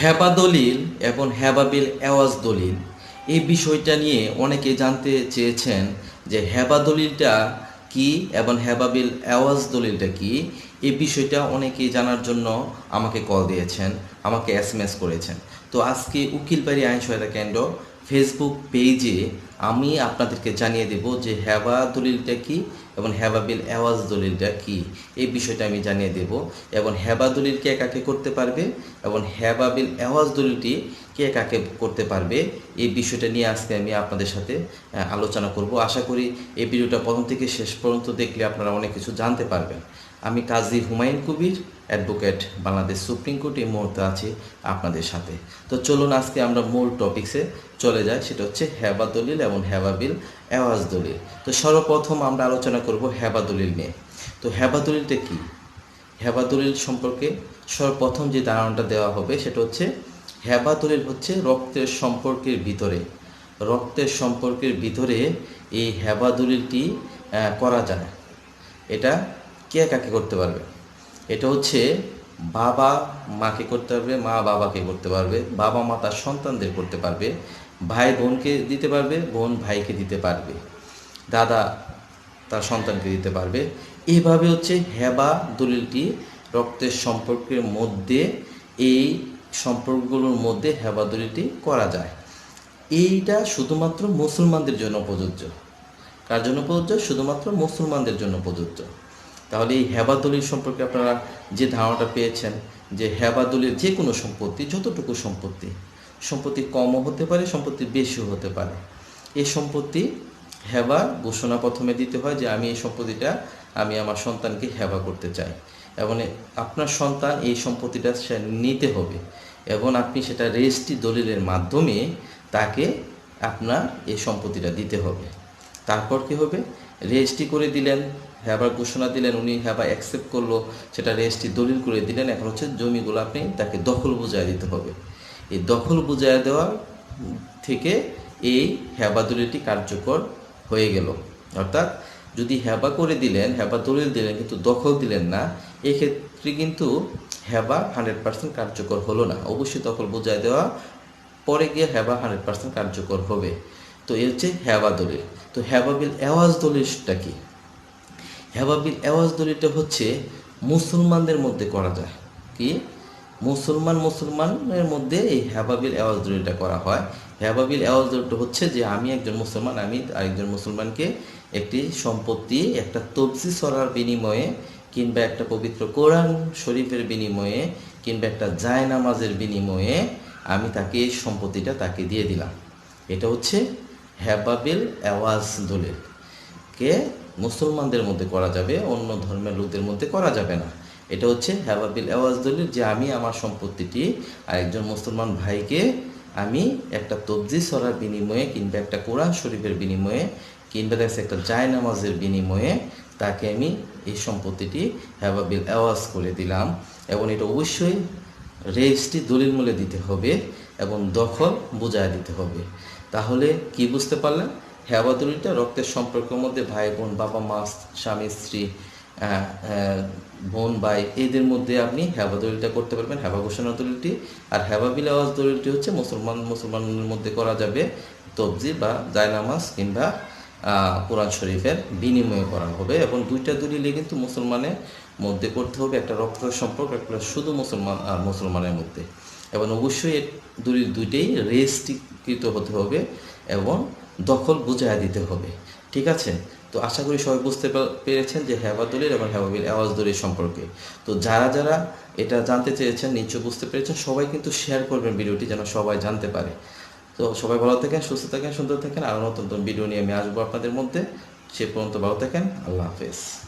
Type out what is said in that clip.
হেবা দলিল এবং হ্যাবাবিল অ্যাওয়াজ দলিল। এই বিষয়টা নিয়ে অনেকে জানতে চেয়েছেন যে হ্যাবা দলিলটা কি এবং হ্যাবাবিল অ্যাওয়াজ দলিলটা কি। এই বিষয়টা অনেকে জানার জন্য আমাকে কল দিয়েছেন, আমাকে এস করেছেন। তো আজকে উকিল উকিলবাড়ি আইন সহায়তা কেন্দ্র ফেসবুক পেজে আমি আপনাদেরকে জানিয়ে দেব যে হেবা দলিলটা কি এবং হেবাবিল এওয়াজ দলিলটা কি। এই বিষয়টা আমি জানিয়ে দেব এবং হেবা দলিল কে কাকে করতে পারবে এবং হেবাবিল এওয়াজ দলিলটি কে কাকে করতে পারবে, এই বিষয়টা নিয়ে আজকে আমি আপনাদের সাথে আলোচনা করব। আশা করি এই ভিডিওটা প্রথম থেকে শেষ পর্যন্ত দেখলে আপনারা অনেক কিছু জানতে পারবেন। আমি Kazi Humayun Kabir advocate Bangladesh supreme court এই মুহূর্তে আছি আপনাদের সাথে। তো চলুন আজকে আমরা মূল টপিকসে চলে যাই, সেটা হচ্ছে হেবা দলিল এবং হেবা বিল, এওয়াজ দলিল। তো সর্বপ্রথম আমরা আলোচনা করব হেবা দলিল নিয়ে। তো হেবা দলিলটা কি? হেবা দলিল সম্পর্কে সর্বপ্রথম যে ধারণাটা দেওয়া হবে, সেটা হচ্ছে হেবা দলিল হচ্ছে রক্তের সম্পর্কের ভিতরে। রক্তের সম্পর্কের ভিতরে এই হেবা দলিলটি করা যায়। এটা কে কাকে করতে পারবে? এটা হচ্ছে বাবা মাকে করতে পারবে, মা বাবাকে করতে পারবে, বাবা মা তার সন্তানদের করতে পারবে, ভাই বোনকে দিতে পারবে, বোন ভাইকে দিতে পারবে, দাদা তার সন্তানকে দিতে পারবে। এভাবে হচ্ছে হেবা দলিলটি রক্তের সম্পর্কের মধ্যে, এই সম্পর্কগুলোর মধ্যে হেবা দলিলটি করা যায়। এইটা শুধুমাত্র মুসলমানদের জন্য প্রযোজ্য। কার জন্য প্রযোজ্য? শুধুমাত্র মুসলমানদের জন্য প্রযোজ্য। তাহলে এই হেবা দলিল সম্পর্কে আপনারা যে ধারণাটা পেয়েছেন, যে হেবা দলিল যে কোনো সম্পত্তি, যতটুকু সম্পত্তি সম্পত্তি কমও হতে পারে, সম্পত্তি বেশিও হতে পারে। এই সম্পত্তি হেবা ঘোষণা প্রথমে দিতে হয় যে আমি এই সম্পত্তিটা, আমি আমার সন্তানকে হেবা করতে চাই। এবং আপনার সন্তান এই সম্পত্তিটা সে নিতে হবে এবং আপনি সেটা রেজিস্ট্রি দলিলের মাধ্যমে তাকে আপনার এই সম্পত্তিটা দিতে হবে। তারপর কি হবে? রেজিস্ট্রি করে দিলেন হেবার ঘোষণা দিলেন, উনি হেবা অ্যাকসেপ্ট করল, সেটা রেজিস্ট্রি দলিল করে দিলেন। এখন হচ্ছে জমিগুলো আপনি তাকে দখল বুঝাই দিতে হবে। এই দখল বুঝায় দেওয়া থেকে এই হেবা দলিলটি কার্যকর হয়ে গেল। অর্থাৎ যদি হেবা করে দিলেন হেবা দলিল দিলেন কিন্তু দখল দিলেন না, এক্ষেত্রে কিন্তু হেবা হান্ড্রেড পার্সেন্ট কার্যকর হলো না। অবশ্যই দখল বুঝায় দেওয়া, পরে গিয়ে হেবা হান্ড্রেড পার্সেন্ট কার্যকর হবে। তো এই হচ্ছে হেবা দলিল। তো হ্যাবাবিল এওয়াজ দলিলটা কি? হেবাবিল এওয়াজ দলিলটা হচ্ছে মুসলমানদের মধ্যে করা যায়। কি? মুসলমান মুসলমানের মধ্যে এই হেবাবিল এওয়াজ দলিলটা করা হয়। হ্যাবাবিল এওয়াজ দলিলটা হচ্ছে যে আমি একজন মুসলমান, আমি আরেকজন মুসলমানকে একটি সম্পত্তি, একটা তবজি সরার বিনিময়ে কিংবা একটা পবিত্র কোরআন শরীফের বিনিময়ে কিংবা একটা জায়নামাজের বিনিময়ে আমি তাকে এই সম্পত্তিটা তাকে দিয়ে দিলাম। এটা হচ্ছে হেবাবিল অ্যাওয়াজ দলিল। কে? মুসলমানদের মধ্যে করা যাবে, অন্য ধর্মের লোকদের মধ্যে করা যাবে না। এটা হচ্ছে হেবাবিল অ্যাওয়াজ দলিল যে আমি আমার সম্পত্তিটি আরেকজন মুসলমান ভাইকে আমি একটা তবজি সরার বিনিময়ে কিংবা একটা কোরআন শরীফের বিনিময়ে কিংবা দেখা যাচ্ছে একটা জায়নামাজের বিনিময়ে তাকে আমি এই সম্পত্তিটি হেবাবিল অ্যাওয়াজ করে দিলাম। এবং এটা অবশ্যই রেজিস্ট্রি দলিল মূল্যে দিতে হবে এবং দখল বোঝায় দিতে হবে। তাহলে কি বুঝতে পারলেন? হেবা দলিলটা রক্তের সম্পর্কের মধ্যে ভাই বোন, বাবা, মা, স্বামী, স্ত্রী বোন, ভাই, এদের মধ্যে আপনি হেবা দলিলটা করতে পারবেন। হেবা ঘোষণা দলিলটি আর হেবা বিল আওয়াজ দলিলটি হচ্ছে মুসলমান মুসলমানের মধ্যে করা যাবে তবজি বা জায়নামাজ কিংবা কোরআন শরীফের বিনিময় করা হবে এবং দুইটা দলিলে কিন্তু মুসলমানের মধ্যে করতে হবে। একটা রক্তের সম্পর্ক, একটা শুধু মুসলমান আর মুসলমানের মধ্যে। এবং অবশ্যই দলিল দুইটাই রেজিস্ট্রিকৃত হতে হবে এবং দখল বুঝাইয়া দিতে হবে। ঠিক আছে? তো আশা করি সবাই বুঝতে পেরেছেন যে হেবা দলিল এবং হেবাবিল আওয়াজ দলিল সম্পর্কে। তো যারা যারা এটা জানতে চেয়েছেন নিশ্চয় বুঝতে পেরেছেন, সবাই কিন্তু শেয়ার করবেন ভিডিওটি যেন সবাই জানতে পারে। তো সবাই ভালো থাকেন, সুস্থ থাকেন, সুন্দর থাকেন, আর নতুন নতুন ভিডিও নিয়ে আমি আসব আপনাদের মধ্যে। সে পর্যন্ত ভালো থাকেন, আল্লাহ হাফেজ।